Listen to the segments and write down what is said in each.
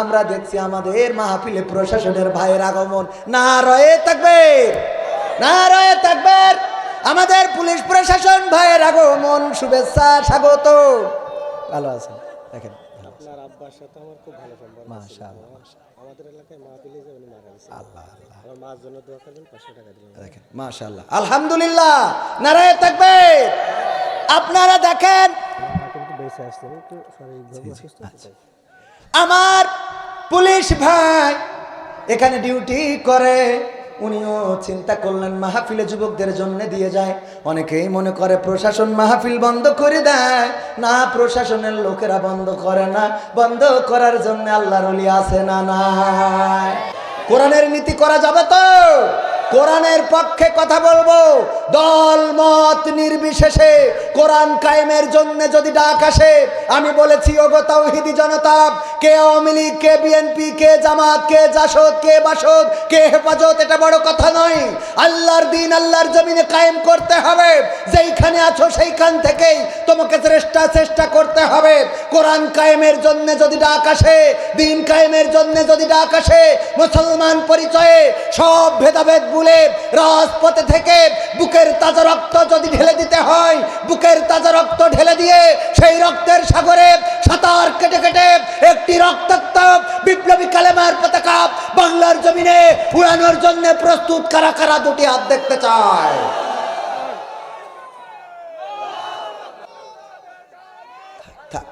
আমরা দেখছি আমাদের মাহফিলে প্রশাসনের ভাইয়ের আগমন। না রয়ে থাকবে না রয়ে থাকবে আমাদের পুলিশ প্রশাসন ভাইয়ের আগমন। শুভেচ্ছা স্বাগত। ভালো আছেন? দেখেন। আপনার আব্বার সাথে আমার খুব ভালো সম্পর্ক আমাদের এলাকায় মা পিলে যে উনি মারা গেছেন। আল্লাহ আল্লাহ। আমার মার জন্য দোয়া করবেন পাঁচশো টাকা দিলেন দেখেন মাশাআল্লাহ। আলহামদুলিল্লাহ নারায় থাকবে আপনারা দেখেন কিন্তু বেঁচে আসছেন একটু শারীরিকভাবে অসুস্থ তো তাই। আমার পুলিশ ভাই এখানে ডিউটি করে। উনিও চিন্তা করলেন, মাহফিলে যুবকদের জন্য দিয়ে যায়। অনেকেই মনে করে প্রশাসন মাহফিল বন্ধ করে দেয়। না, প্রশাসনের লোকেরা বন্ধ করে না। বন্ধ করার জন্য আল্লাহর আছে না নাই? কোরআনের নীতি করা যাবে তো? কোরআনের পক্ষে কথা বলব। দল, মত নির্বিশেষে কোরআন কায়েমের জন্য যদি ডাক আসে, আমি বলেছি, ওগো তাওহিদি জনতা, কে আওয়ামী লীগ, কে বিএনপি, কে জামাত, কে জাসদ, কে বাসদ, কে হেফাজত, এটা বড় কথা নয়। আল্লাহর দিন আল্লাহর জমিনে কায়েম করতে হবে। যেইখানে আছো সেইখান থেকেই তোমাকে চেষ্টা চেষ্টা করতে হবে। কোরআন কায়েমের জন্য যদি ডাক আসে, দিন কায়েমের জন্য যদি ডাক আসে, মুসলমান পরিচয়ে সব ভেদাভেদ ভুলে রাজপথে থেকে বুকের তাজা রক্ত যদি ঢেলে দিতে হয়, বুকের তাজা রক্ত ঢেলে দিয়ে সেই রক্তের সাগরে সাঁতার কেটে কেটে একটি রক্তাক্ত বিপ্লবী কালেমার পতাকা বাংলার জমিনে উড়ানোর জন্য প্রস্তুত কারা কারা দুটি হাত দেখতে চায়?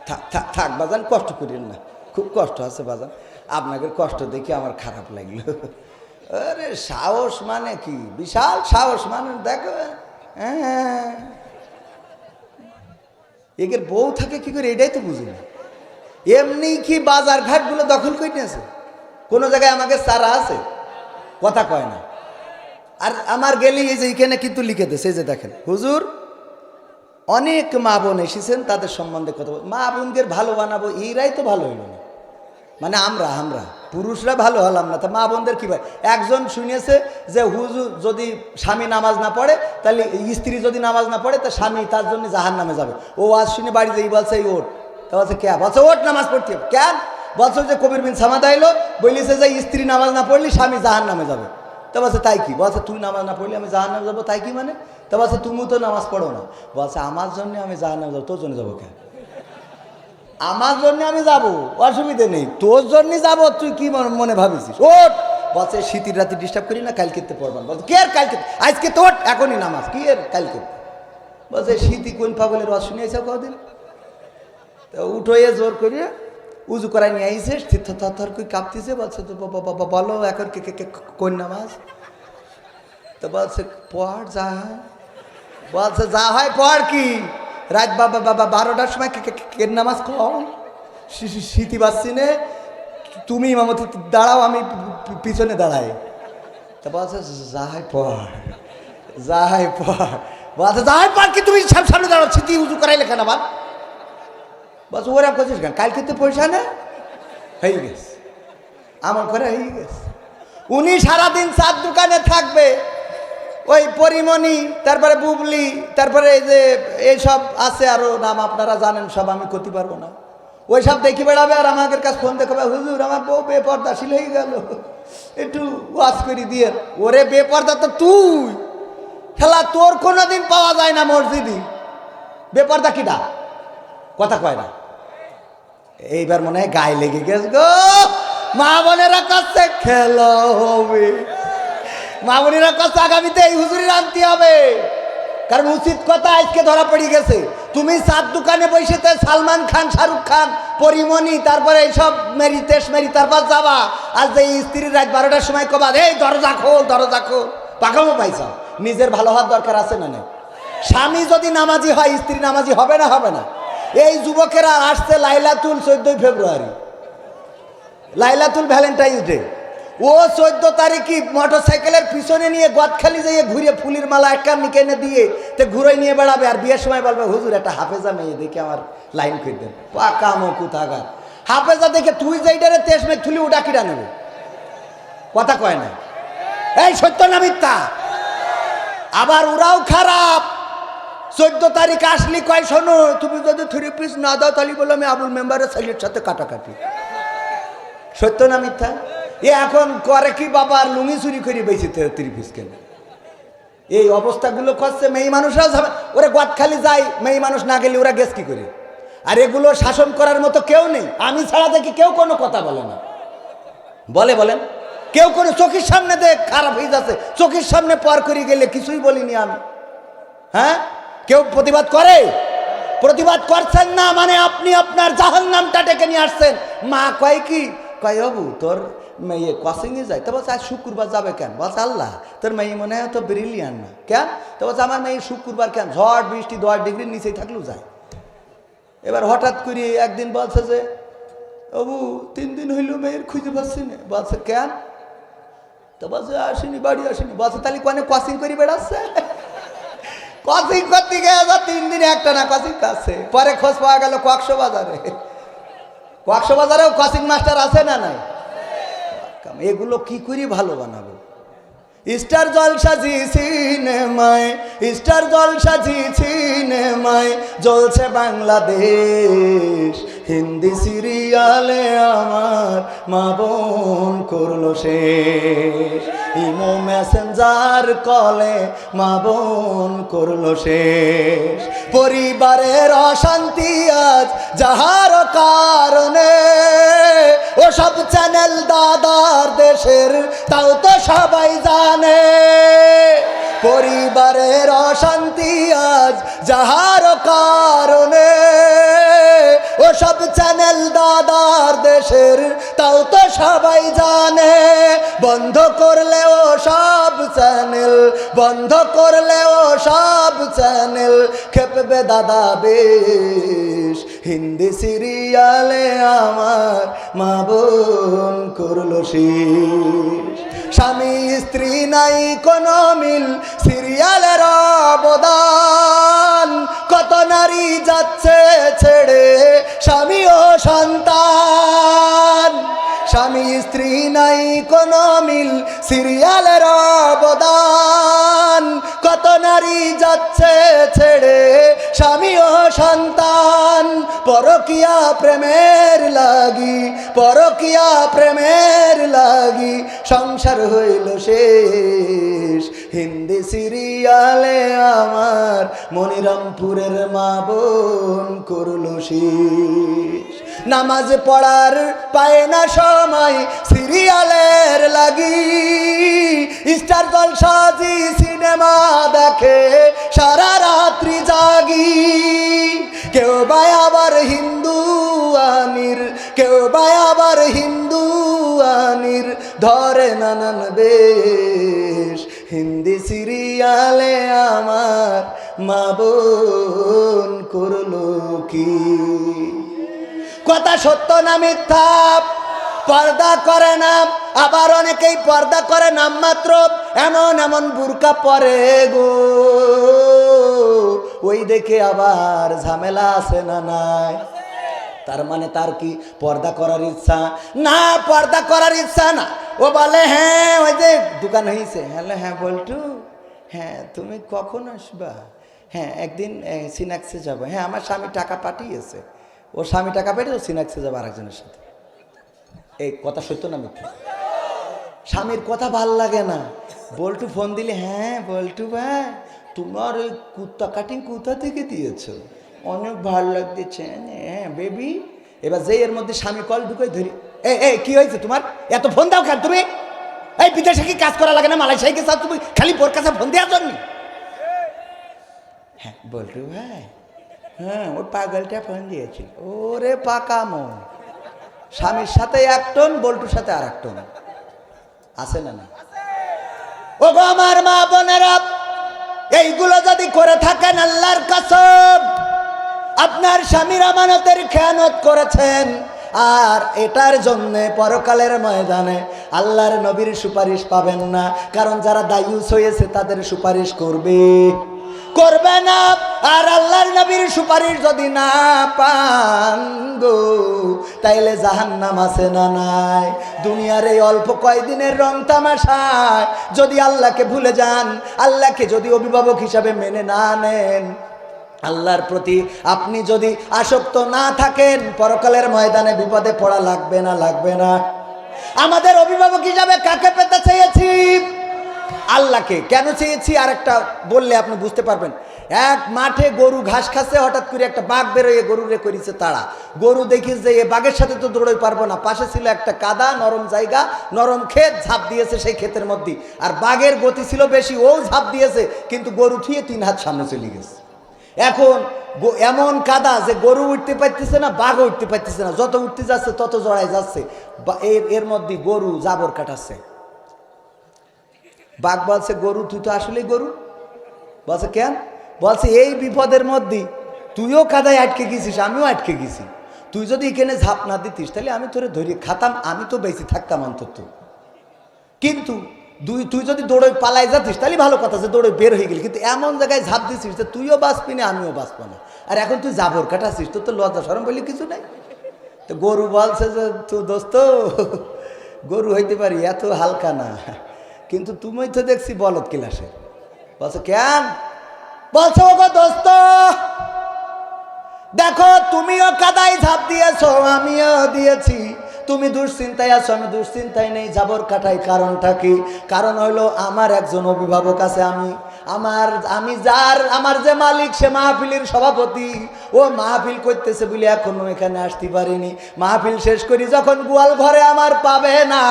থাক থাক বাজান, কষ্ট করিন না। খুব কষ্ট আছে, বাজান। আপনাকে কষ্ট দেখে আমার খারাপ লাগল। আরে সাহস মানে কি? বিশাল সাহস মানে দেখো হ্যাঁ। একের বউ থাকে কি করে? এটাই তো বুঝি না এমনি কি বাজার ঘাটগুলো দখল করে নিয়েছে? কোনো জায়গায় আমাকে সারা আছে? কথা কয় না। আর আমার গেলি এই যে এখানে কিন্তু লিখে এই যে দেখেন, হুজুর, অনেক মা বোন এসেছেন, তাদের সম্বন্ধে কথা মা বোনদের ভালো বানাবো, এরাই তো ভালো হইল না। মানে আমরা আমরা। পুরুষরা ভালো হলাম না। তা মা বোনদের কী ভাই? একজন শুনেছে যে হুজুর যদি স্বামী নামাজ না পড়ে, তাহলে স্ত্রী যদি নামাজ না পড়ে, তা স্বামী তার জন্য জাহান নামে যাবে। ও আজ শুনে বাড়িতে এই বলছে, এই ওট তা বলছে, কে? বলছে ওট নামাজ পড়তে হবে। কেন? বলছে যে কবির বিন সামাদা এলো, বলিছে যে স্ত্রী নামাজ না পড়লে স্বামী জাহান নামে যাবে। তা বলছে, তাই কি? বলছে, তুই নামাজ না পড়লে আমি জাহান নামে যাব। তাই কি মানে? তা বলছে, তুমিও তো নামাজ পড়ো না। বলছে, আমার জন্য আমি জাহান নামে যাব, তোর জন্য যাব কেন? আমার জন্য আমি যাব, অসুবিধে নেই। তোর জন্য যাব, তুই কি মনে- ভাবিছিস? ওট বলছে শীতের রাতে ডিস্টার্ব করি না, কাল কালকে পড়বান। বলছে কে আর কালকে আজকে তোর এখনই নামাজ, কি এর কালকে বলছে শীতি কোন পাগলের রস শুনিয়েছে কদিন? তো উঠোয়ে জোর করে উজু করাই নিয়ে আইসে থর থর করে কাঁপতেছে, বলছে, তো বাবা বলো, এখন কে কে কে- কোন নামাজ? তো বলছে, পড় যা হয়। বলছে, যা হয় পড় কি? রাত বাবা বাবা বারোটার সময় কে- কে- কে- কে নামাজ কম? শীতি বাসছি নে তুমি ইমামতি, দাঁড়াও, আমি পিছনে দাঁড়াই। তা বলছে যা হয় পড় যা হয় পড় বলছে যা হয় পড় কি তুমি সাম- সামনে দাঁড়াও স্মৃতি উজু করাইলে কেন আবার? বলছে ওরা করছিস কেন? কালকে তো পয়সা না? হয়ে গেছে। আমার ঘরে হয়ে গেছে। উনি সারাদিন চার দোকানে থাকবে। ওই পরিমণি, তারপরে বুবলি, তারপরে এই যে এইসব আছে আরও নাম আপনারা জানেন, সব আমি করতে পারব না। ওই সব দেখি বেড়াবে আর আমাদের কাছে ফোন দেখাবে হুজুর, আমার বউ বেপর্দাশীল হয়ে গেল। একটু ওয়াশ করে দিয়ে, ওরে বেপর্দা তো তুই! খেলা তোর কোনোদিন পাওয়া যায় না মসজিদি। বেপর্দা কিটা কথা কয় না। এইবার মনে হয় গায়ে লেগে গেছে গো। মা বোনেরা কাছে খেলা হবে। মা বোনেরা কাছে আগামীতে এই হুজুরি আনতে হবে। কারণ উচিত কথা আজকে ধরা পড়ে গেছে। তুমি সাত দোকানে বসেতে সালমান খান, শাহরুখ খান, পরিমণি, তারপরে এইসব মেরি তেস মেরি, তারপর যাবা। আর যে স্ত্রীর রাত বারোটার সময় কবা, এই দরজা খোল দরজা খোল। পাকামো পাইছ। নিজের ভালো হওয়ার দরকার আছে না স্বামী যদি নামাজি হয়, স্ত্রী নামাজি হবে না হবে না? এই যুবকেরা আসছে লাইলাতুল চোদ্দই ফেব্রুয়ারি। লাইলাতুল ভ্যালেন্টাইন্স ডে। ও চোদ্দ তারিখই মোটর সাইকেলের পিছনে নিয়ে গদখালি যেয়ে ঘুরে ফুলির মালা একটা নিকে এনে দিয়ে তে ঘুরে নিয়ে বেড়াবে। আর বিয়ের সময় বলবে, হুজুর, একটা হাফেজা মেয়ে দেখে আমার লাইন করে পাকা মকু থাকা হাফেজা দেখে তুই যেইটারে তেস মেঘ থুলি ওটা কিটা নেবে? কথা কয় না। এই সত্য না মিথ্যা? আবার ওরাও খারাপ। চোদ্দ তারিখ আসলি কয়, শোনো, তুমি যদি থ্রি পিস না দাও, তাহলে বলো আমি আবুল মেম্বারের ছেলের সাথে কাটাকাটি। সত্য না মিথ্যা? এ এখন করে কি বাবা লুঙ্গি চুরি করে বেশি ত্রিপিস কেন? এই অবস্থাগুলো করছে, মেয়ে মানুষরাও যাবে ওরা খালি যায় মেয়ে মানুষ না গেলে ওরা গেস কি করে? আর এগুলো শাসন করার মতো কেউ নেই। আমি ছাড়া দেখি কেউ কোনো কথা বলে না। বলে, বলেন। কেউ কোনো চোখের সামনে দেখ, খারাপ হয়ে যাচ্ছে। চোখের সামনে পার করে গেলে কিছুই বলিনি আমি। হ্যাঁ? কেউ প্রতিবাদ করে? প্রতিবাদ করছেন না মানে আপনি আপনার জাহান নামটা ডেকে নিয়ে আসছেন। মা কয় কি কয়, বাবু, তোর মেয়ে কসিংয়ে যায়? তো বলছে, আজ শুক্রবার যাবে কেন? বলছে, আল্লাহ, তোর মেয়ে মনে হয় তো ব্রিলিয়ান না। কেন? তো বলছে, আমার মেয়ে শুক্রবার কেন? ঝড়, বৃষ্টি দশ ডিগ্রির নিচেই থাকলেও যায়। এবার হঠাৎ করে একদিন বলছে যে, বাবু, তিন দিন হইল মেয়ের খুঁজে পাচ্ছি না। বলছে, কেন? তো বলছে, আসেনি, বাড়ি আসেনি। বলছে, তাহলে কোনে কসিং করে বেড়াচ্ছে? কসিং করতে যা তিন দিন একটা না কসিং কাছে পরে খোঁজ পাওয়া গেল কক্স বাজারে কক্স বাজারেও কসিং মাস্টার আছে না নাই? এগুলো কি করি ভালো বানাবো? স্টার জল সাজি সিনেমায়, স্টার জল সাজি সিনেমায় জ্বলছে বাংলাদেশ। হিন্দি সিরিয়ালে আমার মা বোন করল শেষ। ইমো মেসেঞ্জার কলে মা বোন করল শেষ। পরিবারের অশান্তি আজ যাহার কারণে, ও সব চ্যানেল দাদার দেশের, তাও তো সবাই জানে। পরিবারের অশান্তি আজ যাহার কারণে। ও সব চ্যানেল দাদার দেশের, তাও তো সবাই জানে। বন্ধ করলে ও সব চ্যানেল, বন্ধ করলে ও সব চ্যানেল। খেপবে দাদা বেশ, হিন্দি সিরিয়ালে আমার মা বোন করল শেষ। স্বামী, স্ত্রী নাই, কোনো মিল। সিরিয়ালের অবদান, কত নারী যাচ্ছে ছেড়ে, স্বামী ও সন্তান। স্বামী, স্ত্রী নাই, কোনো মিল। সিরিয়ালের অবদান নারী যাচ্ছে ছেড়ে, স্বামী ও সন্তান, পরকিয়া প্রেমের লাগি, পরকিয়া প্রেমের লাগি, সংসার হইল শেষ। হিন্দি সিরিয়ালে আমার মনিরামপুরের মা বোন করল শেষ। নামাজ পড়ার পায় না সময় সিরিয়ালের লাগি। স্টার জল সাজি সিনেমা দেখে সারা রাত্রি জাগি। কেউ বা আবার হিন্দু আমির, কেউ বা আবার হিন্দু আনির ধরে নানান বেশ। হিন্দি সিরিয়ালে আমার মা বোন করল কি? কথা সত্য না মিথ্যা? পর্দা করে না আবার অনেকেই পর্দা করে নাম মাত্র এমন এমন বুরকা পরে গো। ওই দেখে আবার ঝামেলা আছে না নাই? তার মানে তার কি পর্দা করার ইচ্ছা? না, পর্দা করার ইচ্ছা না। ও বলে হ্যাঁ ওই যে দোকান হয়েছে হ্যালো হ্যাঁ বলটু হ্যাঁ তুমি কখন আসবা? হ্যাঁ একদিন সিনাক্সে যাব। হ্যাঁ আমার স্বামী টাকা পাঠিয়েছে। ও স্বামী টাকা পেটে ও সিনাক্সে যাবে আরেকজনের সাথে। এই কথা সত্য না মিথ্যা? স্বামীর কথা ভালো লাগে না। বল্টু ফোন দিলে হ্যাঁ বল্টু ভাই তোমার ওই কুত্তা কাটিং কোথা থেকে দিয়েছ? অনেক ভালো লাগতেছে হ্যাঁ বেবি এবার যে এর মধ্যে স্বামী কল ঢুকে ধরি, এ এ, কি হয়েছে তোমার? এত ফোন দাও কেন তুমি? এই বিদেশে কি কাজ করা লাগে না? মালয়েশিয়ায় গেছো তুমি? খালি বোর কাছে ফোন দেওয়ার জন্য? হ্যাঁ বল্টু ভাই হ্যাঁ ওই পাগলটা ফোন দিয়েছিল ওরে পাকা মন। স্বামীর সাথে এক টন বল্টুর সাথে আর এক টন আছে না না ও গো আমার মা বোনেরা, এইগুলো যদি করে থাকেন আল্লাহর কাছে আপনার স্বামীর আমানতের খেয়ানত করেছেন, আর এটার জন্য পরকালের ময়দানে আল্লাহর নবীর সুপারিশ পাবেন না, কারণ যারা দায়ুস হয়েছে তাদের সুপারিশ করবে। করবে না। আর আল্লাহর নবীর সুপারিশ যদি না পান গো, তাইলে জাহান্নাম আছে না নাই? দুনিয়ার এই অল্প কয়দিনের রং তামাশায় যদি আল্লাহকে ভুলে যান, আল্লাহকে যদি অভিভাবক হিসাবে মেনে না নেন, আল্লাহর প্রতি আপনি যদি আসক্ত না থাকেন, পরকালের ময়দানে বিপদে পড়া লাগবে না লাগবে না। আমাদের অভিভাবক হিসাবে কাকে পেতে চেয়েছি? আল্লাহকে কেন চেয়েছি? আর একটা বললে আপনি বুঝতে পারবেন। এক মাঠে গরু ঘাস খাচ্ছে, হঠাৎ করে একটা বাঘ বেরোয়, গরুরে করেছে তাড়া। গরু দেখিস যে এ বাঘের সাথে তো দৌড়ই পারব না। পাশে ছিল একটা কাদা, নরম জায়গা, নরম ক্ষেত, ঝাঁপ দিয়েছে সেই ক্ষেতের মধ্যে। আর বাঘের গতি ছিল বেশি, ও ঝাঁপ দিয়েছে, কিন্তু গরু ঠিয়ে তিন হাত সামনে চলে গেছে। এখন এমন কাদা যে গরু উঠতে পারতেছে না, বাঘও উঠতে পারতেছে না। যত উঠতে যাচ্ছে, তত জড়াই যাচ্ছে। এর মধ্যে গরু জাবর কাটাচ্ছে। বাঘ বলছে, গরু, তুই তো আসলেই গরু। বলছে, কেন? বলছে, এই বিপদের মধ্যে তুইও কাদায় আটকে গেছিস, আমিও আটকে গেছি। তুই যদি এখানে ঝাঁপ না দিতিস, তাহলে আমি তোরে ধরে খাতাম, আমি তো বেশি থাকতাম অন্তত। কিন্তু দুই তুই যদি দৌড়ে পালাই যাতিস, তাহলে ভালো কথা যে দৌড়ে বের হয়ে গেলি। কিন্তু এমন জায়গায় ঝাঁপ দিছিস যে তুইও বাঁচবি না, আমিও বাঁচবো না। আর এখন তুই জাবর কাটাছিস তোর তো লজ্জা সরম বলি কিছু নাই। তো গরু বলছে যে তুই দোস্ত, গরু হইতে পারি, এত হালকা না। কিন্তু তুমি তো দেখছি বলদ কিলাসে। বলছো, কেন? বলছো, ওগো দোস্ত, দেখো, তুমিও কাদাই ঝাঁপ দিয়েছ, আমিও দিয়েছি। তুমি দুশ্চিন্তায় আছো, আমি দুশ্চিন্তায় নেই যাবর কাটাই কারণটা কি? কারণ হলো আমার একজন অভিভাবক আছে, আমি আমার, আমি যার, আমার যে মালিক, সে মাহফিলের সভাপতি। ও মাহফিল করতেছে বলে এখনও এখানে আসতে পারিনি। মাহফিল শেষ করি যখন গোয়াল ঘরে আমার পাবে না,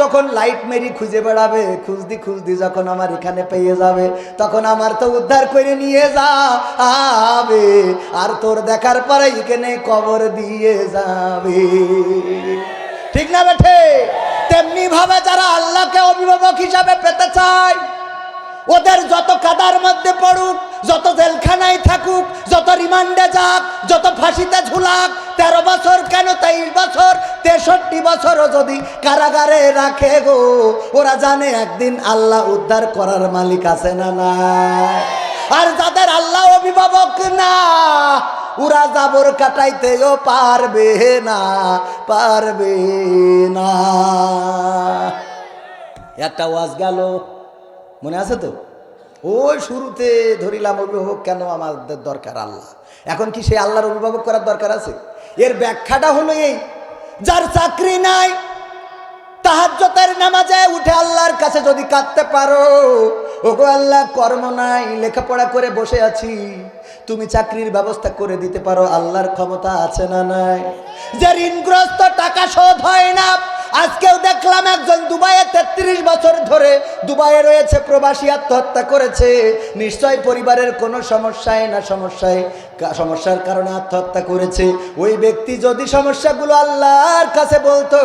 তখন লাইট মেরি খুঁজে বেড়াবে। খুঁজদি খুঁজদি যখন আমার এখানে পেয়ে যাবে, তখন আমার তো উদ্ধার করে নিয়ে যাবে। আর তোর দেখার পরে এখানে কবর দিয়ে যাবে। ঠিক না বেঠে? তেমনি ভাবে যারা আল্লাহকে অভিভাবক হিসাবে পেতে চায় ওদের যত কাদার মধ্যে পড়ুক, যত জেলখানায় থাকুক, যত রিমান্ডে যাক, যত ফাঁসিতে ঝুলাক, তেরো বছর কেন, তেইশ বছর, তেষট্টি বছরও যদি কারাগারে রাখে গো, ওরা জানে একদিন আল্লাহ উদ্ধার করার মালিক আছে না না। আর যাদের আল্লাহ অভিভাবক না, ওরা জাবর কাটাইতেও পারবে না পারবে না। একটা ওয়াজ গেল। মনে আছে তো? ওই শুরুতে ধরিলাম অভিভাবক, কেন আমাদের দরকার আল্লাহ? এখন কি সেই আল্লাহর অভিভাবক করার দরকার আছে? এর ব্যাখ্যাটা হলো এই, যার চাকরি নাই তাহাজ্জতের নামাজে উঠে আল্লাহর কাছে যদি কাঁদতে পারো, ওগো আল্লাহ, কর্ম নাই, লেখাপড়া করে বসে আছি। তুমি চাকরির ব্যবস্থা করে দিতে পারো, আল্লাহর ক্ষমতা আছে না নাই? যে ঋণগ্রস্ত টাকা শোধ হয় না আজকেও দেখলাম একজন দুবাইয়ে তেত্রিশ বছর ধরে দুবাইয়ে রয়েছে, প্রবাসী আত্মহত্যা করেছে। নিশ্চয় পরিবারের কোনো সমস্যায় না সমস্যায় সমস্যার কারণে আত্মহত্যা করেছে। ওই ব্যক্তি যদি সমস্যাগুলো আল্লাহর কাছে বলতো,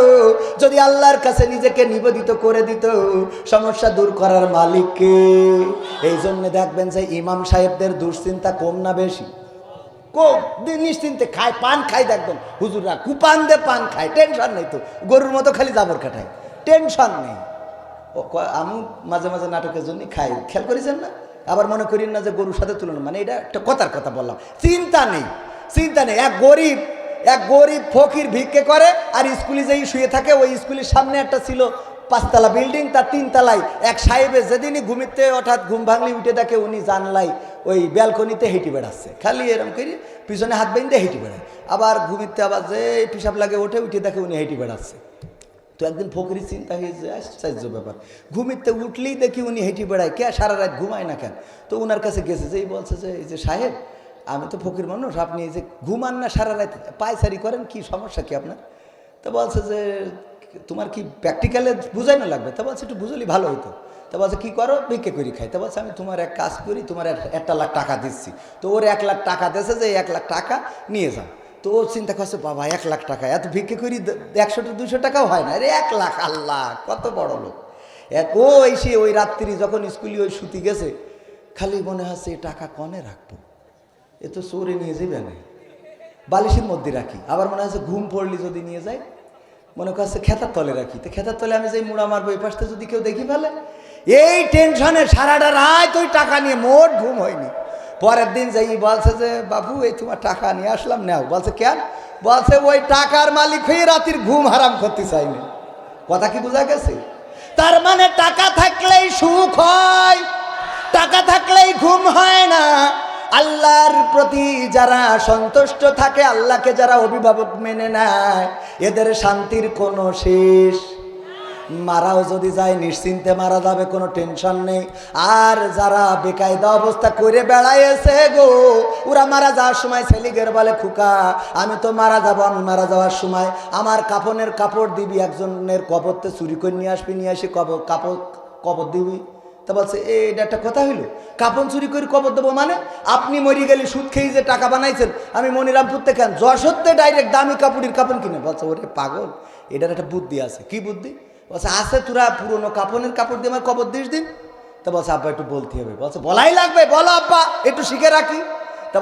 যদি আল্লাহর কাছে নিজেকে নিবেদিত করে দিত, সমস্যা দূর করার মালিককে। এই জন্য দেখবেন যে ইমাম সাহেবদের দুশ্চিন্তা কম না বেশি। কম। নিশ্চিন্তে খায়, পান খায় দেখবেন হুজুররা কুপান দে পান খায়, টেনশন নেই তো। গরুর মতো খালি জাবর কাটায় টেনশন নেই। ক- আমি মাঝে মাঝে নাটকের জন্য খাই। খেয়াল করেছেন না? আবার মনে করেন না যে গরুর সাথে তুলনা। মানে এটা একটা কথার কথা বললাম। চিন্তা নেই। চিন্তা নেই। এক গরিব এক গরিব ফকির ভিক্ষে করে, আর স্কুলে যেই শুয়ে থাকে, ওই স্কুলের সামনে একটা ছিল পাঁচতলা বিল্ডিং, তার তিনতলায় এক সাহেবে যেদিনই ঘুমিতে হঠাৎ ঘুম ভাঙলি, উঠে দেখে উনি জানলাই ওই ব্যালকনিতে হেঁটে বেড়াচ্ছে। খালি এরম করে পিছনে হাত বেঁধে হেঁটে বেড়ায়। আবার ঘুমিতে আবার যে পিসাব লাগে ওঠে, উঠে দেখে উনি হেঁটে বেড়াচ্ছে। তো একদিন ফকরি চিন্তা হয়েছে আশ্চর্য ব্যাপার। ঘুমিতে উঠলেই দেখি উনি হেঁটে বেড়ায়। কে সারা রাত ঘুমায় না কেন? তো ওনার কাছে গেছে যে এই বলছে যে, এই যে সাহেব, আমি তো ফকির মানুষ, আপনি এই যে ঘুমান না সারা রাত, পায়চারি করেন, কি সমস্যা কি আপনার? তো বলছে যে তোমার কি প্র্যাকটিক্যালে বুঝাই না লাগবে? তা বলছে, একটু বুঝলি ভালো হতো তা বলছে, কী করো? ভিক্ষে করি খাই। তা বলছে, আমি তোমার এক কাজ করি, তোমার একটা লাখ টাকা দিচ্ছি। তো ওর এক লাখ টাকা দিয়েছে যে, এক লাখ টাকা নিয়ে যাও। তো ও চিন্তা করছে, বাবা, এক লাখ টাকা, এত ভিক্ষে করি একশো দুশো টাকাও হয় না? আরে, এক লাখ, আল্লাহ, কত বড় লোক। এক, ও এসে ওই রাত্রি যখন স্কুলে ওই শুতি গেছে, খালি মনে হচ্ছে এই টাকা কনে রাখব? এ তো চোরে নিয়ে যাবে না। বালিশের মধ্যে রাখি। আবার মনে হচ্ছে, ঘুম পড়লি যদি নিয়ে যায় মনে করছে খেতার তলে রাখি। তো খেতার তলে আমি যেই মুড়া মারবো, এই পাশটা যদি কেউ দেখি ফেলে, এই টেনশনে সারাটা রাত ওই টাকা নিয়ে মোট ঘুম হয়নি। পরের দিন যাই বলছে যে, বাবু, এই তোমার টাকা নিয়ে আসলাম, নাও। বলছে, কেন? বলছে, ওই টাকার মালিক হয়ে রাতির ঘুম হারাম করতে চাইনি। কথা কি বোঝা গেছে? তার মানে টাকা থাকলেই সুখ হয়, টাকা থাকলেই ঘুম হয় না। আল্লাহর প্রতি যারা সন্তুষ্ট থাকে, আল্লাহকে যারা অভিভাবক মেনে নেয়, এদের শান্তির কোনো শেষ মারাও যদি যায়, নিশ্চিন্তে মারা যাবে, কোনো টেনশন নেই। আর যারা বেকায়দা অবস্থা করে বেড়াইছে গো, ওরা মারা যাওয়ার সময় ছেলিগের বলে, খুকা, আমি তো মারা যাব, আমি মারা যাওয়ার সময় আমার কাপনের কাপড় দিবি, একজনের কবরতে চুরি করে নিয়ে আসবি, নিয়ে আসি কবর, কাপড়, কবর দিবি। তা বলছে "এ, এটা একটা কথা হইল। কাপন চুরি করে কবর দেবো মানে আপনি মরি গেলে সুদ খেয়ে যে টাকা বানাইছেন আমি মনিরামপুর থেকে আন সত্যি ডাইরেক্ট দামি কাপড়ের কাপন কিনে। বলছে ওরে পাগল এটার একটা বুদ্ধি আছে। কি বুদ্ধি? বলছে আছে তোরা পুরনো কাপনের কাপড় দিয়ে আমার কবর দিস দিন। তা বলছে আব্বা একটু বলতে হবে। বলছে বলাই লাগবে বলো আব্বা একটু শিখে রাখি।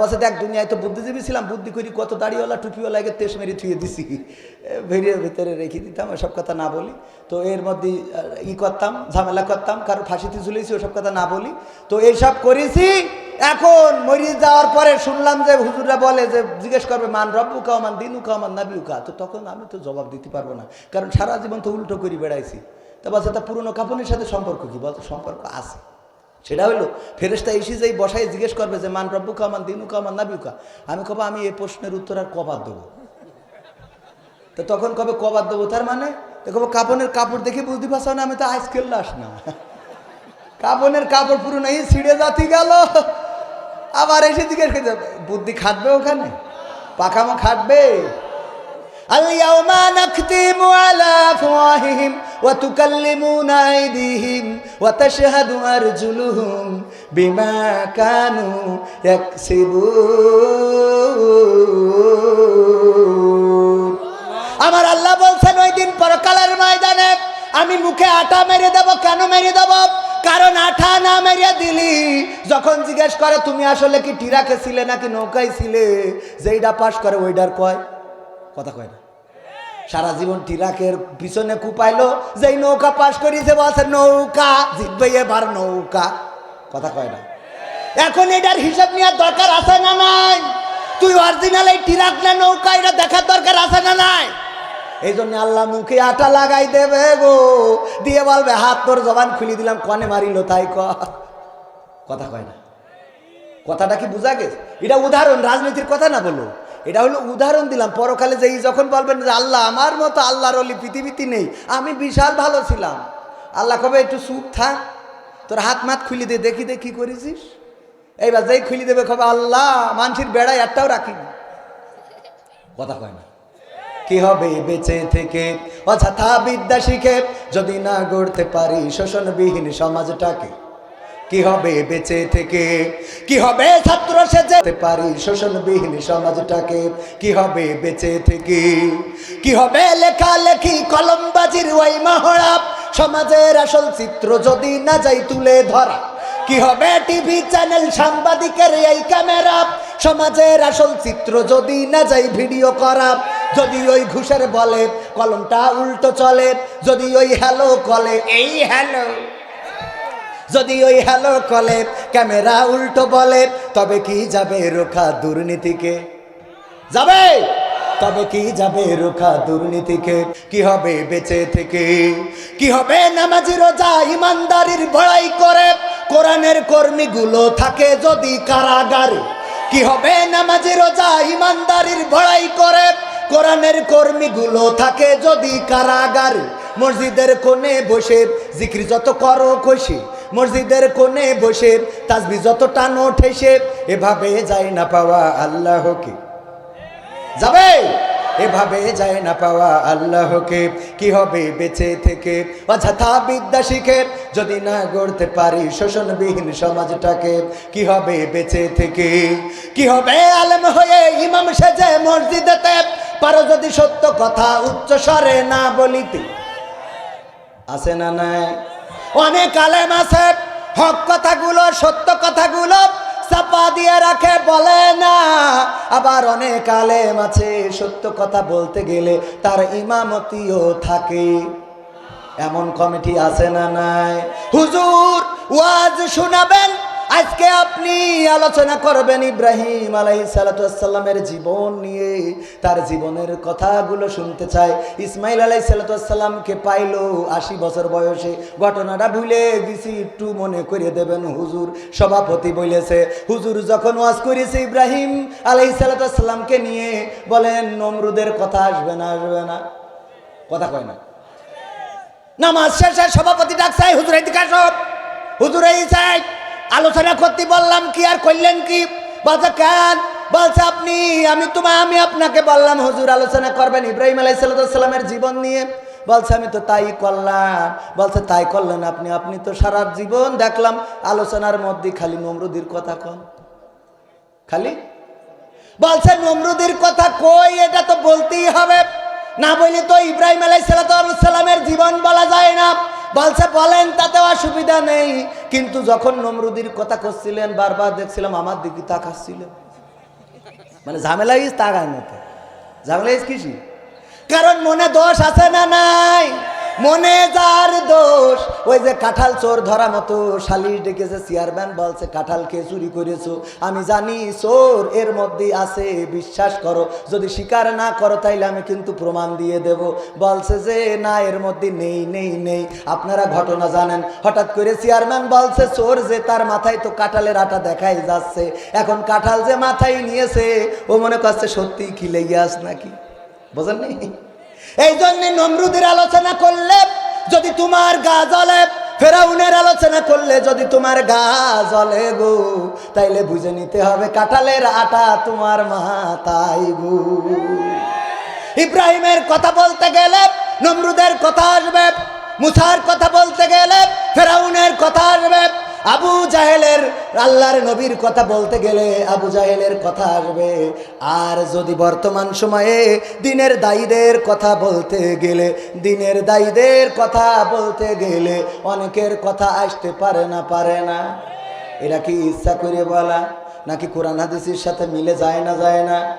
বলছে দেখ, দুনিয়ায় তো বুদ্ধিজীবী ছিলাম, বুদ্ধি করি কত দাড়িওয়ালা টুপিওয়ালাকে তেস মেরে থুয়ে দিছি। ভেরিয়ার ভিতরে রেখে দিতাম, ওসব কথা না বলি। তো এর মধ্যে ই করতাম, ঝামেলা করতাম, কারও ফাঁসিতে ঝুলেছি, ওসব কথা না বলি। তো এইসব করেছি, এখন মরিয়ে যাওয়ার পরে শুনলাম যে হুজুররা বলে যে, জিজ্ঞেস করবে, মান রব্বু কাও মান দিনু কাও মান নাবিউ কা তো তখন আমি তো জবাব দিতে পারব না, কারণ সারা জীবন তো উল্টো করি বেড়াইছি। তা বলছে তা পুরনো কাপনের সাথে সম্পর্ক কি? বলতো সম্পর্ক আছে। সেটা হইল ফেরেস্তা এসে যেই বসায় জিজ্ঞেস করবে যে, মান রব্বু খামান দিনু খামান নাবিউ খা আমি কবা আমি এই প্রশ্নের উত্তর আর কবার দেবো। তো তখন কবে কবার দেবো তার মানে? দেখো কাপনের কাপড় দেখে বুঝতে পারছ না, আমি তো আইসক্রিম লাস না কাপনের কাপড় পুরো নেই ছিঁড়ে জাতি গেল। আবার এসে জিজ্ঞেস বুদ্ধি খাটবে ওখানে? পাখামা খাটবে। আল্লাহ نختم على أفواههم وتكلمنا أيديهم وتشهد أرجلهم بما كانوا يكسبون আমার আল্লাহ বলছেন ওই দিন পরকালের ময়দানে আমি মুখে আটা মেরে দেব কেন মেরে দেব কারণ আঠা না মেরে দিলি যখন জিজ্ঞেস করে তুমি আসলে কি টিরাকে ছিলে নাকি নৌকায় ছিলে যেইটা পাশ করে ওইটার কয় কথা কয় না সারা জীবন টিরাকের পিছনে কুপাইলো, যেই নৌকা পাশ করিয়েছে, বলছে, নৌকা জিতবে এবার নৌকা। কথা কয় না। এখন এটার হিসাব নেওয়ার দরকার আছে না নাই? তুই অরিজিনাল এই টিরাক না নৌকা, এটা দেখার দরকার আছে না নাই? এই জন্য আল্লাহ মুখে আটা লাগাই দেবে গো। দিয়ে বলবে, হাত তোর জবান খুলে দিলাম, কনে মারিল তাই কথা কয় না। কথাটা কি বোঝা গেছে? এটা উদাহরণ, রাজনীতির কথা না বলো। এটা হলো উদাহরণ দিলাম। পরকালে যে যখন বলবেন যে আল্লাহ, আমার মতো আল্লাহর অলি পৃথিবীতে নেই, আমি বিশাল ভালো ছিলাম। আল্লাহ কবে একটু সুখ থাক, তোর হাত মাত খুলি দে, দেখি দে কি করেছিস। এইবার যেই খুলি দেবে, কবে আল্লাহ মানুষের বেড়ায় একটাও রাখিনি কথা কয় না। কি হবে বেঁচে থেকে? অযথা বিদ্যা শিখে যদি না গড়তে পারি শোষণবিহীন সমাজটাকে। কি হবে বেঁচে থেকে? কি হবে ছাত্র সেজে? পারি শোষণবিহীন সমাজটাকে। কি হবে বেঁচে থেকে? কি হবে লেখালেখি, কলমবাজির ওই মহড়া? সমাজের আসল চিত্র যদি না যাই তুলে ধরা। কি হবে টিভি চ্যানেল, সাংবাদিকের এই ক্যামেরা? সমাজের আসল চিত্র যদি না যাই ভিডিও করা। যদি ওই ঘুষের বলে কলমটা উল্টো চলে। যদি ওই হ্যালো কলে, এই হ্যালো। যদি ওই হ্যালো কলে, ক্যামেরা উল্টো বলে, তবে কি যাবে রোখা দুর্নীতিকে? যাবে! তবে কি যাবে রোখা দুর্নীতিকে? কি হবে বেঁচে থেকে? কি হবে নামাজি, রোজা, ইমানদারির বড়াই করে? কোরআনের কর্মীগুলো থাকে যদি কারাগারে। কি হবে নামাজি, রোজা, ইমানদারির বড়াই করে? কোরআনের কর্মীগুলো থাকে যদি কারাগারে। মসজিদের কোণে বসে জিক্রি যত করো খুশি। মসজিদের কোণে বসে তাজবি যত টানো ঠেসে এভাবে যায় না পাওয়া আল্লাহকে। যাবে? এভাবে যায় না পাওয়া আল্লাহকে। কি হবে বেঁচে থেকে? অযথা বিদ্যা শিখে যদি না গড়তে পারি শোষণবিহীন সমাজটাকে, কি হবে বেঁচে থেকে? কি হবে আলেম হয়ে ইমাম সেজে মসজিদেতে? পারো যদি সত্য কথা উচ্চ স্বরে না বলিতে। আছে না নাই? অনেক আলেম আছে, হক কথাগুলো, সত্য কথাগুলো চাপা দিয়ে রাখে, বলে না। আবার অনেক আলেম আছে, সত্য কথা বলতে গেলে তার ইমামতিও থাকে। এমন কমিটি আছে না নাই? হুজুর, ওয়াজ শোনাবেন আজকে আপনি আলোচনা করবেন ইব্রাহিম আলাই সালাতামের জীবন নিয়ে। তার জীবনের কথাগুলো শুনতে চাই। ইসমাইল আলাই সালাতামকে পাইলো আশি বছর বয়সে। ঘটনাটা ভুলে গেছি, একটু মনে করে দেবেন হুজুর। সভাপতি বলেছে, হুজুর যখন ওয়াজ করেছে ইব্রাহিম আলাই সালাতামকে নিয়ে, বলেন, নমরুদের কথা আসবে না আসবে না। কথা কয় না। নামাজ শেষে সভাপতি ডাকছাই হুজুর এদিকে সব হুজুর এই চাই আলোচনা করতে বললাম কি আর করলেন কি? বলছে, কেন? বলছে, আপনি, আমি তোমায় আমি আপনাকে বললাম, হুজুর আলোচনা করবেন ইব্রাহিম আলাইসাল্লামের জীবন নিয়ে। বলছে, আমি তো তাই করলাম। বলছে, তাই করলেন আপনি আপনি তো সারা জীবন দেখলাম আলোচনার মধ্যে খালি নমরুদির কথা কন। খালি? বলছে, নমরুদির কথা কই, এটা তো বলতেই হবে। না বলি তো ইব্রাহিম আলাই সালামের জীবন বলা যায় না। বলছে, বলেন তাতে অসুবিধা নেই। কিন্তু যখন নমরুদির কথা করছিলেন, বারবার দেখছিলাম, আমার দিকে তাকাচ্ছিল। মানে ঝামেলা ইস তাকায় মতো ঝামেলা ইস কিসি কারণ মনে দোষ আছে না নাই? মনে যার দোষ, ওই যে কাঁঠাল চোর ধরা মতো শালিশ ডেকেছে, চেয়ারম্যান বলছে, কাঁঠাল কে চুরি করেছ? আমি জানি চোর, এর মধ্যে আছে, বিশ্বাস করো, যদি স্বীকার না করো তাইলে আমি কিন্তু প্রমাণ দিয়ে দেব। বলছে যে, না, এর মধ্যে নেই নেই নেই। আপনারা ঘটনা জানেন। হঠাৎ করে চেয়ারম্যান বলছে, চোর যে তার মাথায় তো কাঁঠালের আটা দেখাই যাচ্ছে। এখন কাঁঠাল যে মাথায় নিয়েছে, ও মনে করছে সত্যিই লেগে আস নাকি? বোঝেননি? এই জন্য নমরুদের আলোচনা করলে যদি তোমার গা জ্বলে, ফেরাউনের আলোচনা করলে যদি তোমার গা জ্বলে গো, তাইলে বুঝে নিতে হবে কাঁঠালের আটা তোমার মাথায় গো। ইব্রাহিমের কথা বলতে গেলে নমরুদের কথা আসবে, মুসার কথা বলতে গেলে ফেরাউনের কথা আসবে আবু জাহেলের আল্লাহর নবীর কথা বলতে গেলে আবু জাহেলের কথা আসবে। আর যদি বর্তমান সময়ে দিনের দায়ীদের কথা বলতে গেলে, দিনের দায়ীদের কথা বলতে গেলে অনেকের কথা আসতে পারে না পারে না। এরা কি ইচ্ছা করে বলা? নাকি কোরআন হাদিসের সাথে মিলে যায় না যায় না?